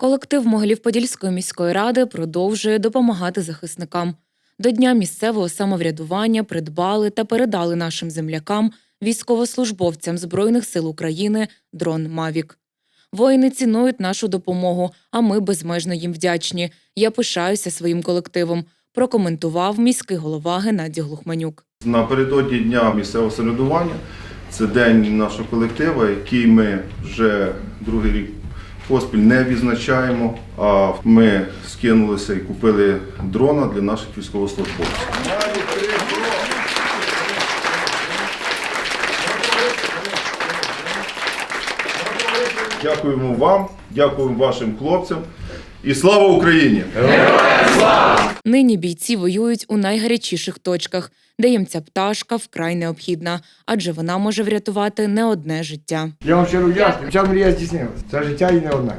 Колектив Могилів-Подільської міської ради продовжує допомагати захисникам. До Дня місцевого самоврядування придбали та передали нашим землякам, військовослужбовцям Збройних сил України дрон Мавік. Воїни цінують нашу допомогу, а ми безмежно їм вдячні. Я пишаюся своїм колективом. Прокоментував міський голова Геннадій Глухманюк. Напередодні дня місцевого самоврядування це день нашого колективу, який ми вже другий рік поспіль не відзначаємо. А ми скинулися і купили дрона для наших військовослужбовців. Дякуємо вам, дякуємо вашим хлопцям і слава Україні! Нині бійці воюють у найгарячіших точках, де їм ця пташка вкрай необхідна, адже вона може врятувати не одне життя. Я вам щиро вдячний. Ця мрія здійснилася. Це життя і не одне.